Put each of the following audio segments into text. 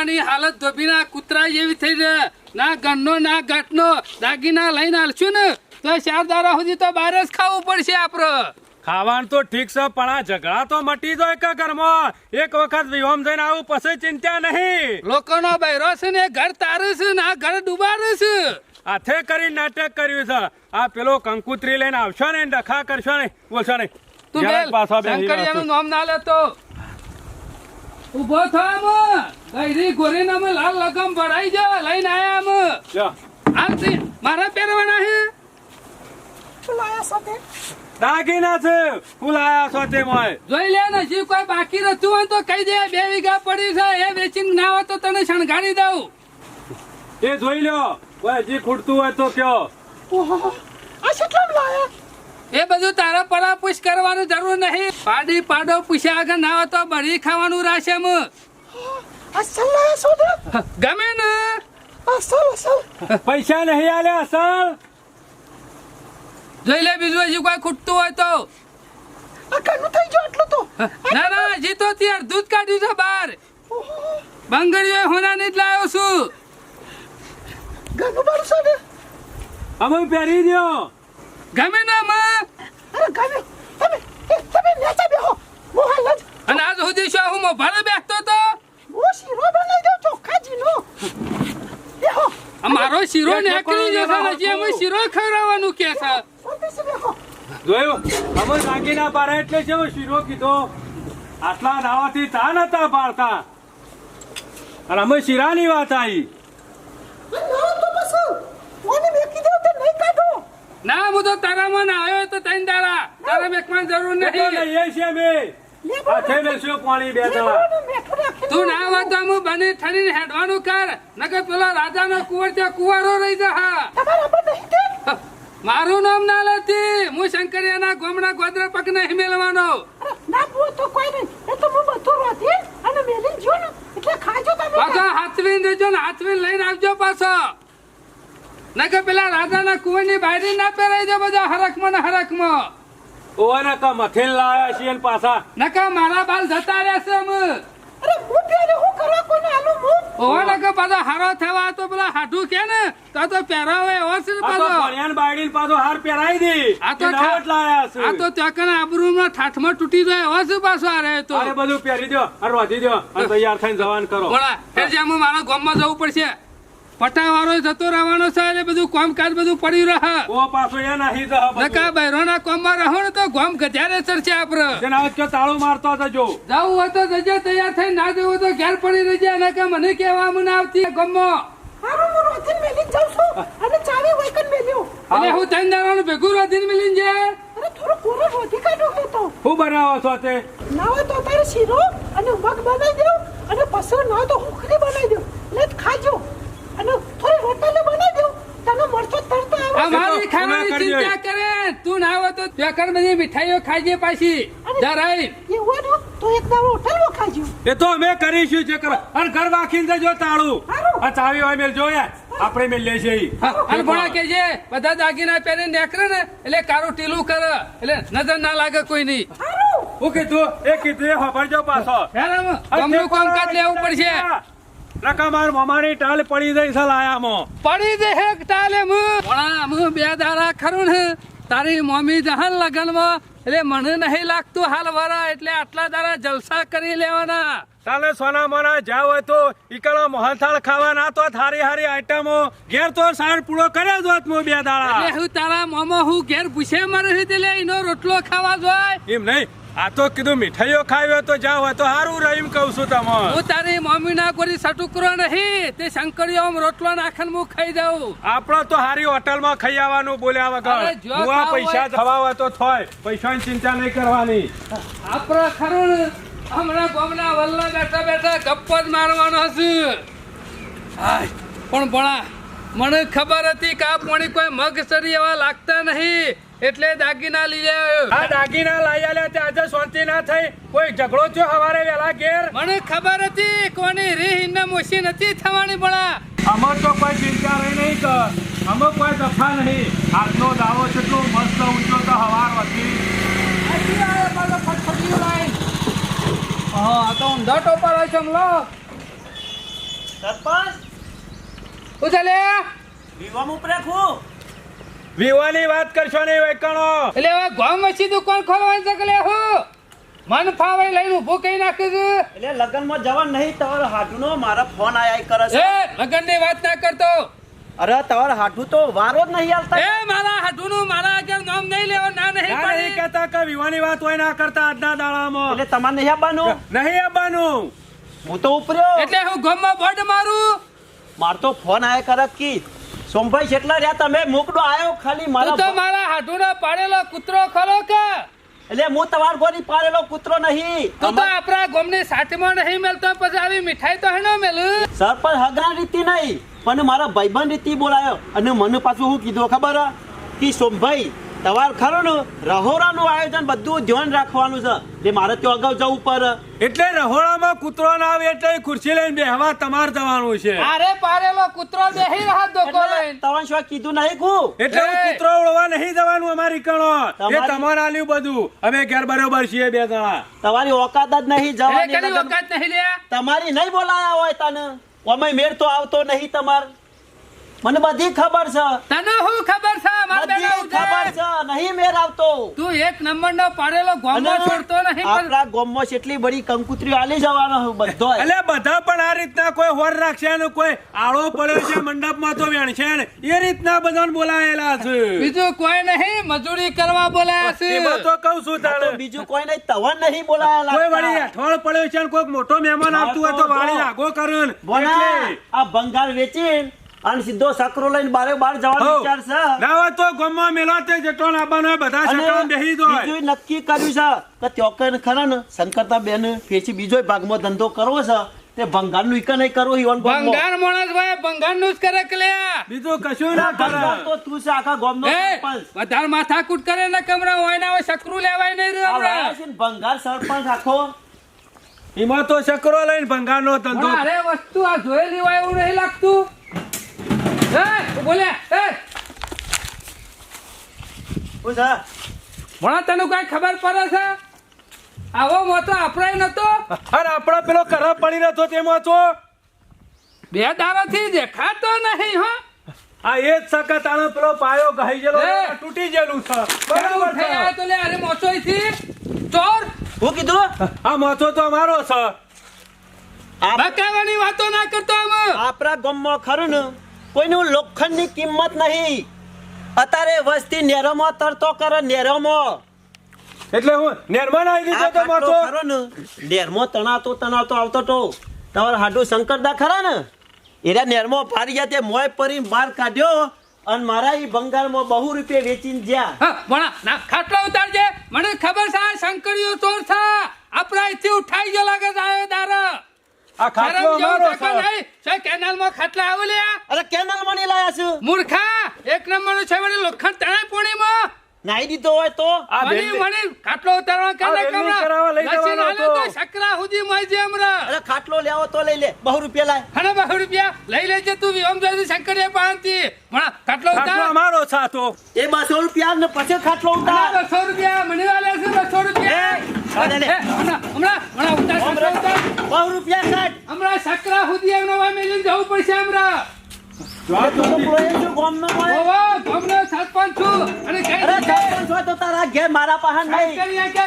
મામાની હાલત ધોબીના કૂતરા જેવી થઈ છે. ના ગણનો ના ઘાટનો દાગીના લઈને હાલશું ને. તો ચાર દારા સુધી તો બહાર જ ખાવું પડશે આપણે ખાવાનું તો ઠીક છે પણ આ ઝઘડા તો મટી જાય કે ઘરમાં? એક વખત વિહોમ જઈને આવું પછી ચિંતા નહીં. લોકોનો બૈરો છે ને ઘર તારું છે ને આ ઘર ડૂબાડું છે. હાથે કરી નાટક કર્યું છે. આ પેલો કંકુત્રી લઈને આવશો ને ડખા કરશો ને બોલશો ને. તું શંકરિયાનું નામ ના લેતો. ઊભો થા આમ ગોરીને લાલ લગમ ભરાઈ જા લઈને આયા આમ. લ્યો. મારા પહેરવાના છે દાગીના છે ફુલાયા છો તે મોય. જોઈ લે ને હજી કોઈ બાકી રહેતું હોય તો કહી દે બે વીઘા પડી છે એ વેચીને ના હોય તો તને શણગાડી દઉં. એ જોઈ લ્યો કોઈ હજી ખૂટતું હોય તો કયો. એ બધું તારા પરાપુશ કરવાનું જરૂર નહીં. પાડી પાડો પૂછ્યા આગળ ના હોય તો બળી ખાવાનું રાશે એમ ગમે ને. પૈસા નહીં આલે અસલ. જોઈ લે બીજું હજી કોઈ ખૂટતું હોય તો. ના ના હજી તો ત્યાં દૂધ કાઢ્યું છે બહાર. બંગડીઓ હોના નહીં લાવ્યો છું. અમે પહેરી દો ગમે ને આમાં અને આજ સુધી શું હું મોભાડે બેઠતો તો? મારો શીરો નીકળી જશે ને હજી અમે શીરો ખવડાવવાનું કે છે. જોયું? અમે દાગીના પાડે એટલે છે શીરો કીધો. આટલા દાવાથી તા નતા પાડતા. અને અમે શીરાની વાત આવી ના હું તો તારામાં ના આવ્યો તો તૈન દાડા. તારા બેકમાં જરૂર નથી લઈએ છીએ અમે. પાછળ બેસ્યો પાણી બે દવા તું ના હું બને ઠરીને હેડવાનું કર. નકર પેલા રાજાનો કુંવર ત્યાં કુંવારો રહી જા મારું નામ ના લેતી. હું શંકરિયાના ગોમડા ગોદરા પગ નહીં મેળવાનો પાછો હાથવીન દેજો ને હાથવીન લઈને આવજો પાછો. નકર પેલા રાજાના કુંવરની બાયરી ના પહેરાઈ દે બધા હરખમાં ને હરખમાં. ઓવાના કા મથેલ લાયા છીએ ને પાછા. નકર મારા બાલ જતા રહેશે અમે. ઓવા નકર પાછો હારો થવા તો પેલા હાડું કે ને? તો તો પહેરાવે એવો છે ને પાછો? ભણ્યાને બાયડીને પાછો હાર પહેરાઈ દી. આ તો એ લાયા છે. આ તો ત્યાં કને આબરૂમાં ઠાઠમાં તૂટી જાય એવો છે પાછો તો? અરે બધું પહેરી દો અને રોધી દો અને તૈયાર થઈને જવાન કરો. બોલા ફેર જેમ મારા ગામમાં જવું પડશે. પટાવાળો જતો રહેવાનો છે એટલે બધું કામકાજ બધું પડ્યું રહે. ઓ પાછો એ નહીં જહ બધું. નકા બૈરોના કોમમાં રહો ને તો ગોમ ગધ્યારે ચડશે આપડે. જેને આવે કે તાળું મારતો જજો જવું હોય તો જજે તૈયાર થઈ ના જવું તો ઘેર પડી રહેજે નકા મને કેવા મને આવતી ગામમાં. એટલે હું ત્રણ દાડાનું ભેગું રોધીને મિલીને જાય શું બનાવો છો તે? શીરો અને મગ બનાવી દઉં અને પછી ના તો હુખરી બનાવી દઉં. એટલે જ ખાજો અને થોડી રોટલી બનાવી દઉં તને મરચો તરતો મારી ખાવાની ચિંતા કરે. તું ના હોય તો ત્યાં બધી મીઠાઈઓ ખાજે પાછી. જરાય ને તો એક દાડો હોટલમાં ખાજો. એ તો અમે કરીશું જે કરો. અને ઘર વાખીને જજો તાળું. આ ચાવી હોય મેલ જોયા આપણે મેલ લે છે અને ભણા કે જે બધા દાગીના પહેરીને નેકરે ને એટલે કારું ટીલું કરે. એટલે નજર ના લાગે કોઈ નહીં હું કીધું એ કીધું એ પાછો. હેરામ, ગમનું કામકાજ લેવું પડશે. નકા માર મમાની ટાલ પડી જઈ છે લાયામાં. પડી દે હે ટાલે મુ. ઓણા મુ બે દારા ખરું ને તારી મમ્મી જહાન લગનમાં. એટલે મને નહીં લાગતું હાલ વરા એટલે આટલા દારા જલસા કરી લેવાના. તાલે સોના મોના જાવ હોય તો ઈકલા મોહનથાળ ખાવાના તો થારી હારી આઈટમો. ઘેર તો સાર પૂરો કરે જોત મુ બે એટલે એ હું તારા મોમો હું ઘેર પૂછે મારે એટલે એનો રોટલો ખાવા જોય. એમ નહીં. આ તો કીધું મીઠાઈઓ ખાવી હોય તો જાવ તો સારું રહી કહું છું તમે હું તારી મમ્મી ના કોઈ સટુકરો નહીં તે શંકરીઓ રોટલો નાખન હું ખાઈ દઉં આપણો તો હારી હોટલમાં ખાઈ આવવાનું બોલ્યા વગર. હું આ પૈસા થવા હોય તો થોય પૈસાની ચિંતા નહીં કરવાની. આપણા ખરું હમણાં ગોમના વલ્લા બેઠા બેઠા ગપ્પો જ મારવાનો છે. પણ ભણા મને ખબર હતી કે આ પાણી કોઈ મગસરી એવા લાગતા નહીં. એટલે દાગીના લઈ આવ્યો. આ દાગીના લઈ આલ્યા તે આજે શાંતિ ના થઈ. કોઈ ઝઘડો થયો હવારે વેલા ઘેર? મને ખબર હતી કોની રી હિન્ના મોસી નથી થવાની ભણા અમાર તો કોઈ ચિંતા રહી નહીં કર. અમે કોઈ દફા નહીં. આજનો દાવો કેટલો મસ્ત ઊંચો તો હવાર વધી. હા તો ઊંધા ટોપા રહે છે હમલો સરપંચ? હું વિવામ ઉપરે ખું વિવાની વાત કરશો નહીં વૈકણો. એટલે હવે ગામ મછી દુકાન ખોલવાની છે કે હું? મન ફાવે લઈને ઊભું કઈ નાખી છે એટલે લગ્નમાં જવાનું નહીં તમારો હાટુનો મારા ફોન આયા કરે છે. એ લગનની વાત ના કરતો. અરે તમારા હાટુ તો વારો જ નહીં હાલતા એ મારા હાડુનું મારા આગળ નામ નહીં લેવા ના નહીં ના નહીં કહેતા કે વિવાની વાત હોય ના કરતા આજના દાડામાં. એટલે તમારે નહીં આવવાનું? નહીં આવવાનું. હું તો ઉપર્યો. એટલે હું ગોમમાં બોર્ડ મારું. માર તો ફોન આયા કરે કી સોમભાઈ જેટલા રહ્યા તમે મોકડો આવ્યો ખાલી મારા તો મારા હાડુનો પાડેલો કૂતરો ખરો કે? એટલે હું તમાર ગોની પાડેલો કૂતરો નહીં. તો તો આપણા ગોમની સાથીમાં નહીં મેલતો પછી આવી મીઠાઈ તો હેનો મેલું? સરપંચ હગા રીતિ નહીં. પણ મારા ભાઈબંધ રીતિ બોલાયો. અને મને પાછું હું કીધું ખબર? કે સોમભાઈ તમાર ખરું ને રહોરાનું આયોજન બધું ધ્યાન રાખવાનું છે. જે મારે ત્યાં અગાઉ જવું પડે એટલે રહોડામાં કૂતરો ના આવે એટલે ખુરશી લઈને બેહવા તમારે જવાનું છે. અરે પારેલો કૂતરો બેહી ધોકો એટલે લઈને. તમારે શું કીધું નહીં કુ એટલે હું કૂતરો ઉડવા નહીં જવાનું અમારી કણો એ તમારી- આલ્યું બધું. અમે ઘેર બરોબર છીએ બે જણા. તમારી ઓકાત જ નહીં જવાની ઓકાત નહીં લે તમારી નહીં બોલાયા હોય તને. ઓમે મેળ તો આવતો નહીં તમાર. મને બધી ખબર છે. તને હું ખબર છે? મારા બેટા ખબર છે. નહીં મેળ આવતો તું એક નંબરનો પાડેલો અને છોડતો નહીં પણ આપણા ગામમાં કેટલી બધી આલી જવાનો બધો એટલે બધા પણ આ રીતના કોઈ હોર રાખશે અને કોઈ આળો પડ્યો છે મંડપમાં તો વેણશે ને. એ રીતના બધાને બોલાયેલા છે. બીજું કોઈ નહીં મજૂરી કરવા બોલાયા છે. એમાં તો કહું છું તાણે. બીજું કોઈ નહીં તવન નહીં બોલાયેલા કોઈ વળી. પડ્યો છે ને કોઈક મોટો મહેમાન આવતું હોય તો વાળી આગો કરે ને. આ બંગાળ વેચીને અને સીધો સકરો લઈને બારે બાર જવાનો વિચાર છે. ના હોય તો ગામમાં મેલાતે જેટલો લાવવાનો બધા અને બેહી દો બીજું નક્કી કર્યું છે કે ત્યોકન ખરા ને શંકરતા બેન પેછી બીજો ભાગમાં ધંધો કરવો છે તે ભંગારનું ઈકા નહીં કરવું ઈવન ભંગાર માણસ ભાઈ ભંગારનું જ કરે કે બીજું કશું ના ભંગાર કરે તો તું છે આખા ગોમ નો વધાર માથાકૂટ કરે ને કમરા હોય ના હોય સકરું લેવાય નહીં રે હમણાં. ને ભંગાર સરપંચ આખો. એમાં તો સકરો લઈને ભંગાર નો ધંધો અરે વસ્તુ આ જોયેલી હોય એવું નહીં લાગતું? ભણા તને કઈ ખબર પડે છે? આવો મોતો આપણે નતો. અરે આપણો પેલો કરા પડી રહ્યો તેમાં તો. બે દાડાથી દેખાતો નહીં હો. આ એ જ સખત આનો પેલો પાયો ગહી ગયેલો તૂટી ગયેલું છે. બરાબર છે. થઈ આવ્યો તો લે અરે મોચો થી ચોર. હું કીધું? આ મોચો તો અમારો છે. આ બકાવાની વાતો ના કરતો આમ. આપણા ગામમાં ખરું ને. કોઈનું લોખંડની કિંમત નહીં. અત્યારે વસ્તી નેરોમાં તરતો કરે નેરોમાં. એટલે હું નેરમાં આવી દીધો તો ખાટલો ખરો ને. નેરમાં તણાતો તણાતો આવતો તો. તમારો હાડુ શંકરદા ખરા ને? એરા નેરમાં પારી ગયા તે મોય પરી માર કાઢ્યો અને મારા ઈ બંગાળમાં બહુ રૂપિયા વેચીને ગયા હા, ભણા ના ખાટલો ઉતારજે. મને ખબર છે શંકર શંકરીયો ચોર છે. આપણા અહીંથી ઉઠાઈ ગયો લાગે છે દારો આ ખાટલો અમારો છે નહીં છે કેનાલમાં ખાટલા આવે લ્યા. અરે કેનાલ મણી લાયા છું? મૂર્ખા એક નંબરનું છે વળી લોખંડ તણાય પોણીમાં. નાઈ દીધો હોય તો? આ મણી વેલ્ડી- ખાટલો ઉતારવા કે આ ના વેલ્ડિંગ કમરા કરાવવા લઈ જવાનો તો સકરા સુધી મળી જાય અરે ખાટલો લેવો તો લઈ લે. બહુ રૂપિયા લાય. હને બહુ રૂપિયા? લઈ લેજે તું વિહમ જોઈ શંકરિયા પાસેથી ભણા ખાટલો ખાટલો ઉતાર. અમારો છે આ તો. એ બસો રૂપિયા ને પછી ખાટલો ઉતાર. રૂપિયા. મને વાલે છે બસો રૂપિયા. રૂપિયા કાઢ હમણાં સકરા સુધી એમનો મેલીને જવું પડશે હમણાં.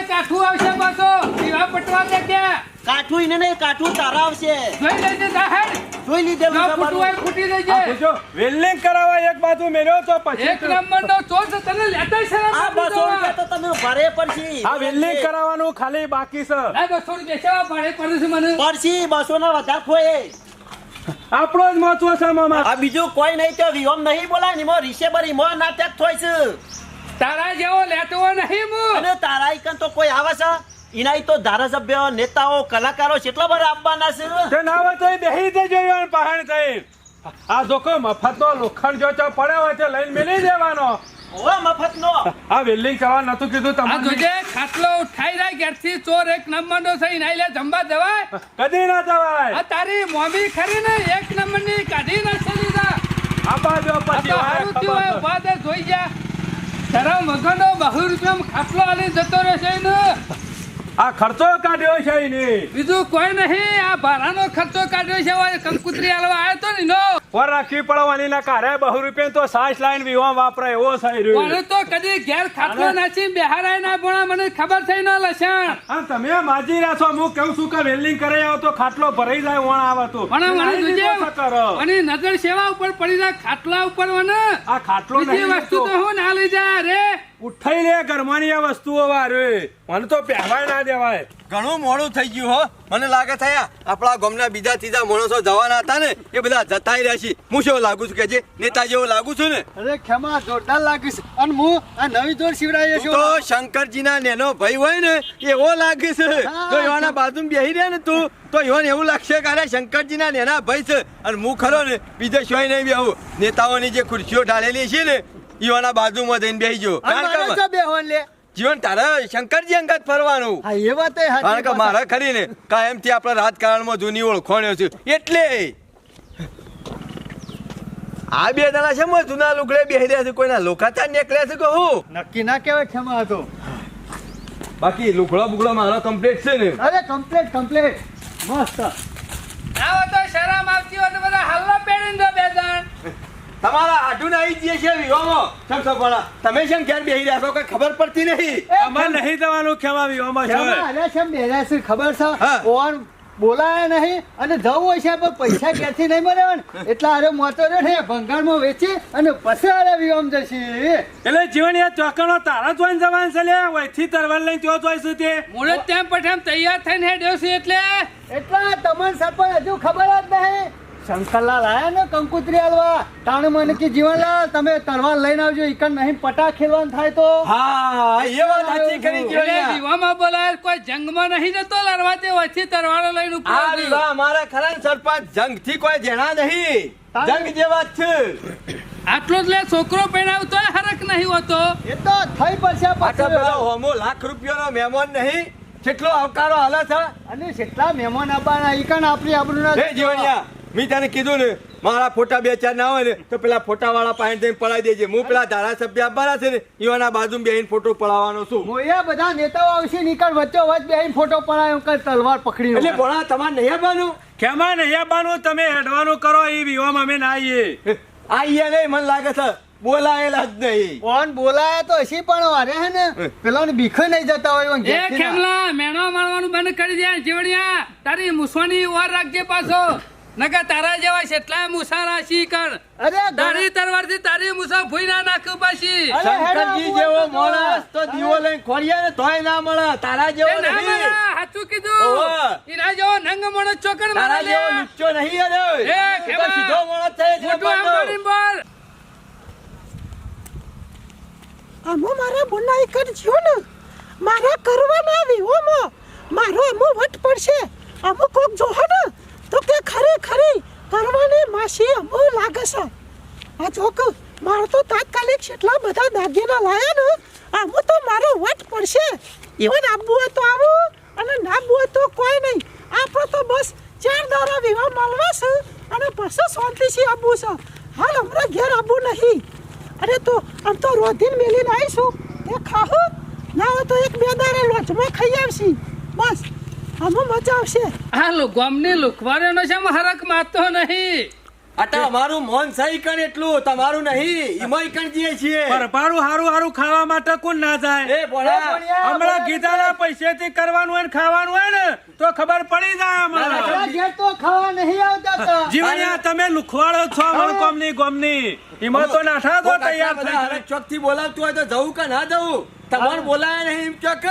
કાઠું આવશે પાછો. દીવા પટવા દે કે કાઠું ઈને નહીં કાઠું તારા આવશે. જોઈ લેજે જાહેર જોઈ લીધેલું ના છે ફૂટવું હોય મારું. ફૂટી આ દેજે વેલ્ડિંગ કરાવવા એક બાજુ મેળ્યો તો પછી એક નંબર નો ચોર છે તને લેતા શરમ આ નથી બસો જોવા. રૂપિયા તો તમે ભરે પડશી. આ વેલ્ડિંગ કરાવવાનું ખાલી બાકી છે. આ રૂપિયા મને. પડશી બસો ના વધારે ખોએ આપણો જ મહત્વ છે મામા. આ બીજું કોઈ નહીં તો વિહોમ નહીં બોલાય ને રિસેબર ના તે થોય છે. તારા જેવો લેતો નહીં હું અને તારા ઈકન તો કોઈ આવે છે? ઇનાય તો ધારાસભ્ય નેતાઓ કલાકારો કેટલા બધા આપવાના છે? તે ના હોય તો બેહી દેજો પહાણ થઈ આ જોકો મફતનો લોખંડ જોચો પડ્યો હોય છે લઈને મેલી દેવાનો. આ વેલ્ડિંગ કરવા નતું કીધું તમને. જોજે ખાટલો ઉઠાઈ રહ્યા ઘેરથી ચોર એક નંબર નો થઈ લે જમવા જવાય. કદી ના જવાય. આ તારી મોમી ખરી ને એક નંબરની કાઢી ના નાખી લીધા. આ બાજુ આ પછી હારું થયું હોય, ઊભા જોઈ જા ધરમ વગરનો બહુ રૂપિયામાં ખાટલો આલી જતો રહેશે ને. આ ખર્ચો કાઢ્યો છે એને. બીજું કોઈ નહીં આ ભાડાનો ખર્ચો કાઢ્યો છે ઓય કંકુતરી હાલવા આવ્યો તો ને નો. પર રાખી પડવાની ના કારે બહુ રૂપિયા તો સાસ લાઈન વિવા વાપરાય એવો થઈ રહ્યો. પણ તો કદી ઘેર ખાટલો નાચી બેહારાય ના ભણા મને ખબર થઈ ન લસણ. તમે માજી રહ્યા છો હું કહું છું કે વેલ્ડિંગ કરે આવો તો ખાટલો ભરાઈ જાય વણ આવે તો. પણ મને જોજે અને નજર સેવા ઉપર પડી જાય ખાટલા ઉપર મને. આ ખાટલો બીજી વસ્તુ તો હું ના લઈ જાય રે. ઉઠાઈ લે ઘરમાંની આ વસ્તુઓ વારે. મને તો પહેવાય ના દેવાય. ઘણું મોડું થઈ ગયું હો. મને લાગે થયા આપણા ગામના બીજા ત્રીજા માણસો જવાના હતા ને એ બધા જતાઈ રહ્યા છે. હું શું લાગુ છું કે જે નેતા જેવો લાગુ છું ને? અરે ખેમા જોરદાર લાગીશ. અને હું આ નવી જોડ શિવડાવી છું તો શંકરજીના નેનો ભાઈ હોય ને એવો લાગીશ. તો એવાના બાજુ બેહી રહે ને તું તો એવાને એવું લાગશે કે અરે શંકરજીના નેના ભાઈ છે. અને હું ખરો ને બીજે શોય નહીં બેહું. નેતાઓની જે ખુરશીઓ ઢાળેલી છે ને એવાના બાજુમાં જઈને બેહી જો કારણ કે બેહવાન લે. જીવન તારે શંકરજી અંગત ફરવાનું. હા એ વાત કારણ કે મારે ખરી ને કાયમથી આપણા રાજકારણમાં જૂની ઓળખોણ્યો છે. એટલે આ બે દાણા છે મો જૂના લુગડે બેહી રહ્યા છે. કોઈના લોકાચાર નીકળ્યા છે કે હું? નક્કી ના કહેવાય ક્ષમા હતો. બાકી લુગડો બુગડો મારો કમ્પ્લીટ છે ને. અરે કમ્પ્લીટ કમ્પ્લીટ મસ્ત. આવો તો શરમ આવતી હોય તો બધા હલ્લા પેડીને દો બે જણ તમારા આઢું આવી જઈએ છે વિવાહમાં સમસો પણ તમે છે ને ક્યારે બેહી રહ્યા છો કઈ ખબર પડતી નહીં. અમાર નહીં જવાનું ખેમા વિવામાં છે અરે છે બેહ્યા છે ખબર છે? ઓન બોલાય નહીં અને જવું હોય છે પણ પૈસા ક્યાંથી નહીં મળે ને એટલા અરે રે ને ભંગારમાં વેચી અને પછી અરે વિવામ જશે. એટલે જીવન યા ચોકનો તારા જોઈને જવાન છે લે વૈથી તરવાર લઈને ત્યાં જોઈશું તે. મુરત તેમ પઠામ તૈયાર થઈને હેડ્યો છે એટલે? એટલા તમને સરપંચ હજુ ખબર જ નહીં. શંકરલાલ આયા ને કંકુત્રી હાલવા? તાણે મને કે જીવનલાલ તમે તલવાર લઈને આવજો ઈકન નહીં પટા ખેલવાન થાય તો. હા એ વાત સાચી કરી જીવણિયા. વિવામાં બોલાય કોઈ જંગમાં નહીં જતો લડવા તે વચ્ચે તરવાડો લઈને ઉપર આ આવ્યો. અમારા ખરા સરપંચ જંગથી કોઈ જેણા નહીં. જંગ જેવા છે. આટલો જ લે છોકરો પહેરાવતો હરક નહીં હોતો. એ તો થઈ પડશે પાછો પેલો હોમો લાખ રૂપિયાનો મહેમાન નહીં. કેટલો આવકારો હાલે છે. અને કેટલા મહેમાન આવવાના ઈકન આપણી આપણું ના જીવણિયા. મેં તને કીધું ને મારા ફોટા બે ચાર ના હોય ને તો પેલા ફોટા વાળા પાસે જઈને પડાવી દેજે. હું પેલા ધારાસભ્ય આપવાના છે ને એવાના બાજુ બેહીને ફોટો પડાવવાનો છું. મોયા બધા નેતાઓ આવશે નીકળ વચ્ચો વચ્ચ બેહીને ફોટો પડાયો કઈ તલવાર પકડી એટલે ભણા તમારે નહીં આવવાનું? કેમાં નહીં આવવાનું? તમે હેડવાનું કરો એ વિવામાં અમે ના આવીએ. આઈએ નહીં મને લાગે છે બોલાયેલા જ નહીં. કોણ બોલાયા તો હશે પણ અરે હે ને? પેલા ભીખો નહીં જતા હોય એ ના. ખેમલા મેણો મારવાનું બંધ કરી દે જીવણિયા તારી મુસવાની વાર રાખજે પાછો. નકા તારા જેવા કેટલા મુસા રાશી કર? અરે તારી તરવારથી તારી મુસા ભૂઈ ના નાખું પાછી. શંકરજી જેવો માણસ તો દીવો લઈને ખોરિયા ને તોય ના મળે. તારા જેવો ના નહીં. મારા, હાચું કીધું. ઈના જેવો નંગ મોણો ચોકડ મારા લે. જેવો લુચ્ચો નહીં અરે. એ, કેવા સીધો માણસ છે મોટું આમ. કરીને બોલ. અમો મારા બોનાઈ કરજો ને. મારા કરવાના વિહોમાં મારો અમો વટ પડશે. અમુક કોક જોહો ને. તો કે ખરી ખરી. કરવાની માસી અમો લાગે છે. આ જોક મારો તો તાત્કાલિક કેટલા બધા દાગીના લાયા ને, આમ તો મારો વટ પડશે. ઇવન આપવું હોય તો આવો, અને ના હોય તો કોઈ નહીં. આપણો તો બસ ચાર દારા વિવાહ મળવા છે, અને પછી શાંતિથી આપવું છે. હાલ હમણાં ઘેર આપવું નહીં. અરે તો, આમ તો રોધીને મેલીને આવીશું. તે ખાહો, ના હોય તો એક બે દારા લોચમાં ખાઈ આવશી. બસ. આમાં મજા આવશે. આ લો- ગામની લુખવારીઓનો છે હરક મારતો નહીં. આ અમારું મોન સહી કણ એટલું તમારું નહીં ઈમાં કણ જઈએ છીએ. પર પારું હારું હારું ખાવા માટે કોણ ના જાય? એ ભણા હમણાં કીધાના પૈસેથી કરવાનું હોય ને ખાવાનું હોય ને તો ખબર પડી જાય અમારા ઘેર. તો ખાવા નહીં આવતા તો. જીવણિયા તમે લુખવાડો છો વણકોમની ગોમની એમાં તો નાઠા તો તૈયાર થઈ જાય. ચોકથી બોલાવતું હોય તો જવું કે ના જવું? તમારે બોલાય નહીં એમ ચોક?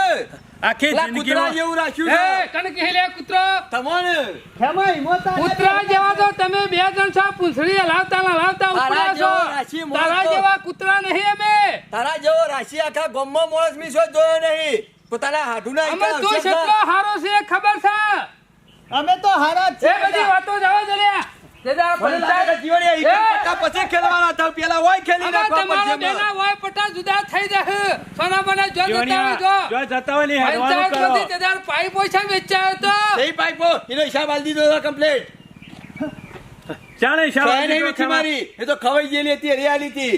આખી કૂતરા જેવું રાખ્યું એ કણ કહે લે કૂતરો? તમને. ખેમા હિંમત કૂતરા જેવા તો તમે બે જણ છો પૂંછડી હલાવતા હલાવતા તારા છો. જેવો રાશિ મોણસ તારા જેવા કૂતરા નહીં અમે. તારા જેવો રાશી આખા ગામમાં મોળસ મીસો જોયો નહીં. પોતાના હાડુના અમે ઈકા તો કેટલો હારો છે ખબર છે? અમે તો હારા છે બધી વાતો જવા દે પછી ખેલવાના થાવ પેલા હોય ખેલી નાખવા તમારા બેના હોય પટા જુદા થઈ જશે. સોના બના જો જતા જો જો જતા હોય ને હેડવાનું કરો. માંથી તેદાર પાઇપ ઓછા વેચાયો તો. જય પાઇપો એનો હિસાબ આલી દીધો કમ્પ્લીટ ચાલે નહીં શાબાશ વેચી મારી. એ તો ખવાઈ ગયેલી હતી હરિયાળી હતી?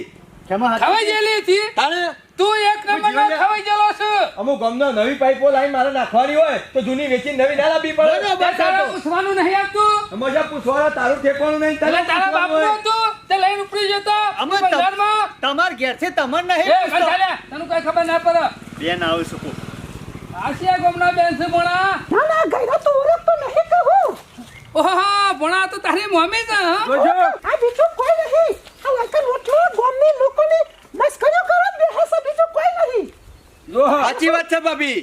ખવાઈ ગયેલી હતી? તાણે? તું એક નંબરનો ખવાઈ ગયેલો છે. અમુક ગમનો નવી પાઇપો લાઈન મારે નાખવાની હોય તો જૂની વેચી નવી ના લાવી પડે. તે તારે પૂછવાનું નહીં આવતું? મજા પૂછવાનો તારું ઠેકવાનું નહીં તને તારા બાપનું. હતું તે લઈને ઉપડી જતો અમે બજારમાં તમાર ઘેર છે એ નહીં એ કંટાળ્યા, તને કઈ ખબર ના પડે. બેન આવું છું આશિયા ગોમના બેન છે બોણા ના ના ગયરો તો ઓળખતો નહીં કહું. ઓહો બોણા તો તારી મમ્મી છે હં? આ બીજું કોઈ નહીં. આ લાઈકન ઓટલો ગામની લોકોની મસ્કરીઓ કરો બે હશે બીજું કોઈ નહીં જો સાચી વાત છે ભાભી.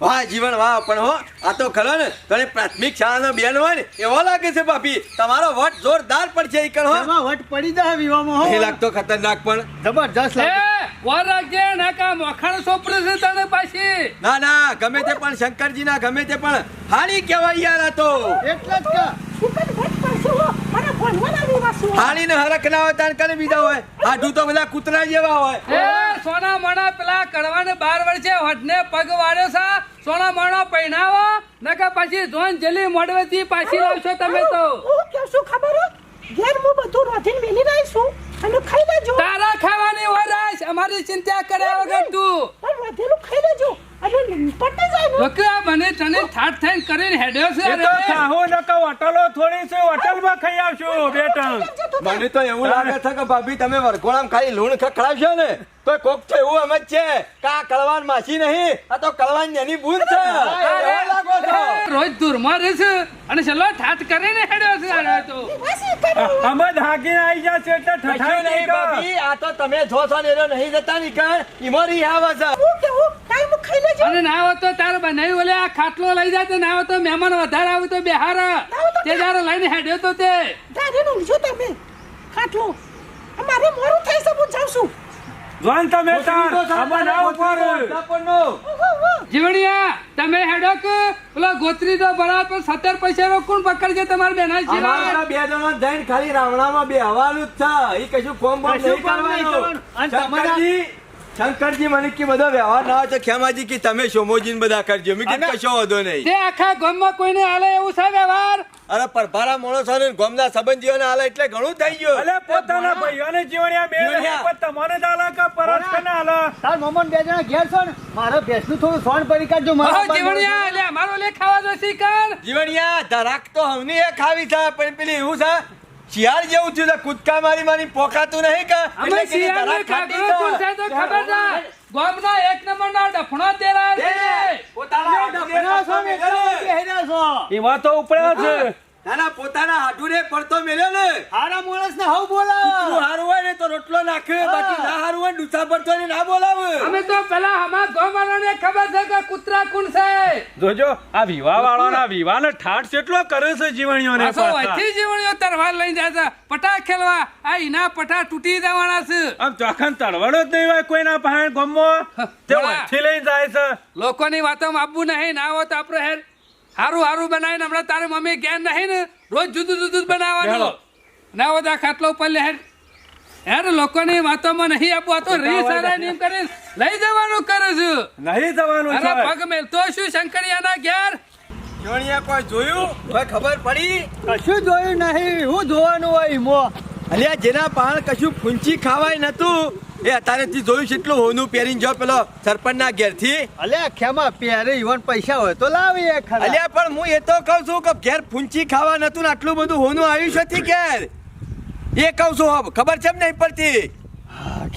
વાહ જીવન વાહ પણ હો આ તો ખરો ને તને પ્રાથમિક શાળાનો બેન હોય ને એવો લાગે છે ભાભી. તમારો વટ જોરદાર પડશે ઈ કણ હો. એમાં વટ પડી જાય વિવામાં હો. એ લાગતો ખતરનાક પણ. જબરજસ્ત લાગે. વાર રાખજે નાકા મોખાણ સોપરે છે તને પાછી. ના ના ગમે તે પણ શંકરજી ના ગમે તે પણ. હાળી કહેવાય યાર આ તો. એટલે જ કે. સુકન વટ પડશે હો અને ભણવાના હરખ ના હોય તાણ કને બીજા હોય? હાડું તો બધા કૂતરા જેવા હોય. એ સોના મણા પેલા કડવાને બાર વર્ષે હટને પગ વાળ્યો સા સોના મણો પહેરાવો નકા પછી જોન જલી મોડવેથી પાછી લાવશો તમે તો. હું કે શું ખબર ઘેર હું બધું રોધીને મેલી રહી છું અને ખાઈ લેજો. તારા ખાવાની વરાશ અમારી ચિંતા કર્યા વગર તું. પણ રોધેલું ખાઈ લેજો. મને તને ઠાઠ થઈને કરીને હેડ્યો છે તો. ખાહો નકા હોટલો થોડી છે હોટલમાં ખાઈ આવશો બે ટંગ મને તો એવું લાગે છે કે ભાભી તમે વરઘોડામાં ખાલી લૂણ ખખડાવશો ને? તો કોક તો એવું એમ જ છે કે આ કળવાન માસી નહીં આ તો કળવાન એની ભૂલ છે. છો. રોજ ધૂરમાં રહે છે અને છેલ્લો ઠાઠ કરીને હેડ્યો છે અરે તો. વાસી કરો અમે આવી જશે એટલે ઠઠાઈ નહીં બાપી આ તો તમે જો છો ને એનો નહીં જતા નીકળ. ઈમોરી આવે છે હું કેવું ટાઈમ ખાઈ લેજો? અને ના હોય તો તારે બનાવી ઓલે આ ખાટલો લઈ જાય તો ના હોય તો મહેમાન વધારે આવે તો બિહાર. તે જયારે લઈને હેડ્યો તો તે. દાદી નું જો તમે. ખાટલો. અમારે મોરું થઈ છે હું જાઉં છું. જોન તમે તાર અમે ના ઉપર આપણનો. જીવણિયા તમે હેડો કે પેલો ગોત્રી તો બરાબર સત્તર પૈસા નો કોણ પકડજે તમારે બેના અમારે બે જણા જઈને ખાલી રાવણામાં બેહવાનું જ છે એ કશું કામ નહીં કરવાનું. શંકરજી મને કે બધો વ્યવહાર ના હોય તો ખેમાજી કે તમે સોમોજીને બધા કરજો. મેં કીધું કશો વધો નહીં. તે આખા ગામમાં કોઈને હાલે એવું છે વ્યવહાર? અરે પરભારા માણસો ને ગામના સંબંધીઓને હાલે એટલે ઘણું થઈ ગયું. અલે પોતાના ભાઈઓને જીવણ્યા બે જ આલા કે પરત કે ના તાર મમન બે જણા ઘેર છો ને મારા ભેંસનું થોડું સોણ પડી કાઢજો મારા જીવણિયા એટલે મારો લે ખાવા દો શિકાર. જીવણ્યા ધરાક તો હવની એ ખાવી છે પણ પેલી એવું છે શિયાળ જેવું થયું છે કૂદકા મારી મારી પોકાતું નહીં કે અમે શિયાળ ને કાગડો કોણ તો ખબર ગોમ ના એક નંબરનો ડફણો તેરા છે. પોતાના ડફણો છો ને ને. બેહ્યા છો. એમાં તો ઉપડ્યા છે ના ના પોતાના હાડુને પડતો મેલ્યો ને. હારા માણસને હવ બોલાવો. હારું હોય ને તો રોટલો નાખ્યો બાકી ના હારું હોય ડૂસા પડતો ને ના બોલાવે. અમે તો પેલા અમાર ગામવાળાને ખબર છે કે કૂતરા કોણ છે? જોજો આ વિવાહ વાળાના વિવાહનો ઠાઠ કેટલો કરે છે જીવણીઓને પાછો પાછા. વચ્ચે જીવણીઓ તરવાર લઈ જાય છે. પટા ખેલવા. આ ઇના પટા તૂટી જવાના છે. આમ ચોખન તળવડો જ નહીં હોય કોઈના પાસે ગમો. તે વાથી લઈ જાય છે. લોકોની વાતોમાં આપવું નહીં ના હોય તો આપણે હેર. હારું હારું બનાવીને હમણાં તારે મમ્મી ઘેર નહીં ને રોજ જુદું જુદું જ બનાવવાનું. ના બધા ખાટલો ઉપર લે હેર હેર લોકોની વાતોમાં નહીં આપવા તો રી સારા નિયમ કરીને લઈ જવાનું કરે છે. નહીં જવાનું અરે પગ મેલ તો શું શંકરિયાના ઘેર? જોણિયા કોઈ જોયું? કોઈ ખબર પડી? કશું જોયું નહીં. હું જોવાનું હોય મો અલ્યા જેના પાણ કશું ફૂંચી ખાવાય નતું. એ અત્યારેથી જોયું છે એટલું હોનું પહેરીને જો પેલો સરપંચના ઘેરથી? અલ્યા ખેમા પહેરે ઈવન પૈસા હોય તો લાવી ખરા. અલ્યા પણ હું એ તો કહું છું કે ઘેર ફૂંચી ખાવા નતું ને આટલું બધું હોનું આવ્યું છે થી ઘેર. એ કહું છું હબ ખબર છે નહીં પડતી?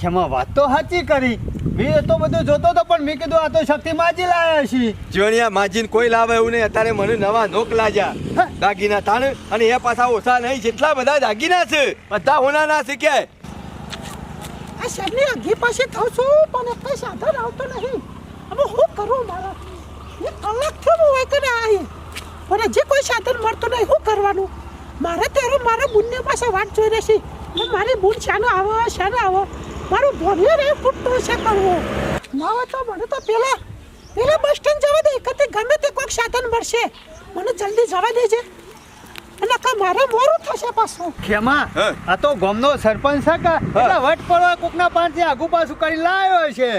ખેમા વાત તો સાચી કરી. મેં એ તો બધું જોતો તો પણ મેં કીધું આ તો શક્તિ માજી લાયા છે. જોણિયા માજીને કોઈ લાવે એવું નહીં. અત્યારે મને નવા નોક લાગ્યા. દાગીના તાણ અને એ પાછા ઓછા નહીં. જેટલા બધા દાગીના છે બધા હોના ના કે. શહેરની અઘી પાસે થાઉં છું, પણ કઈ સાધન આવતો નહીં. હવે હું કરું મારા? એ કલાક થયો હું હોય કે આવી પણ હજી કોઈ સાધન મળતું નહીં, શું કરવાનું? મારે ત્યારે મારા બુનને પાસે વાત જોઈ રહેશે મારી બુન શાનો આવો શાનો આવો. મારું ભવ્ય રે ફૂટતો છે કરવો ના હોય તો મને તો પેલા પેલા બસ સ્ટેન્ડ જવા દે. કે ગમે તે કોઈક સાધન મળશે. મને જલ્દી જવા દેજે. અને કા મારે મોડું થશે પાછું. ખેમા આ તો ગામનો સરપંચ છે કે? એટલે વટ પડવા કોકના પાંચે આગુ પાછું કરી લાવ્યો છે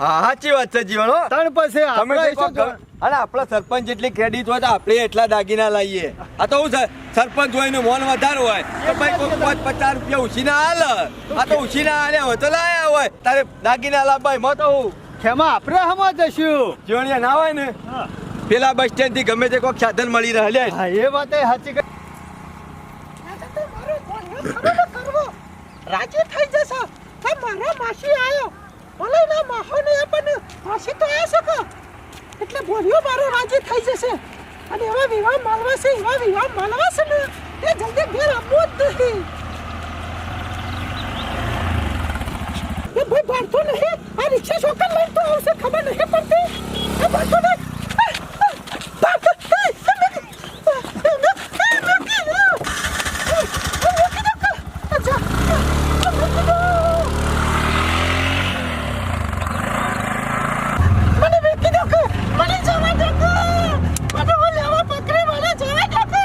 હા સાચી વાત છે જીવન હો ત્રણ પછી આપણે અને આપણા સરપંચ જેટલી ક્રેડિટ હોય તો આપણે એટલા દાગીના લાવીએ આ તો હું છે સરપંચ હોય ને મોન વધારે હોય. તો ભાઈ કોઈ પાંચ પચાસ રૂપિયા ઉછીના હાલ. આ તો ઉછીના હાલે હોય તો લાયા હોય. તારે દાગીના લાભ ભાઈ મત હું. ખેમા આપણે હમા જશું જીવણિયા ના હોય ને? પેલા બસ સ્ટેન્ડથી ગમે તે કોઈક સાધન મળી રહે હા એ વાત એ સાચી કહી. આજે તો મારો ભણ્યો ખરો ને કરવો રાજી થઈ જશો. તો મારા માસી આયો. ભલે ના માહો ને પણ માસી તો આવી શકો એટલે બોલ્યો મારો રાજી થઈ જશે. અને એવા વિવાહ માલવા છે, એવા વિવાહ માલવા છે ને તે જલ્દી ઘેર આવવું જ નહીં. એ ભાઈ ભરતો નહીં. આ રિક્ષા છોકર લઈને તો આવશે ખબર નહીં પડતી એ બાળતો નહીં બાળતો મને વેચી દો કે મને જવા દો કે મને હું લેવા પકડી મને જવા દો કે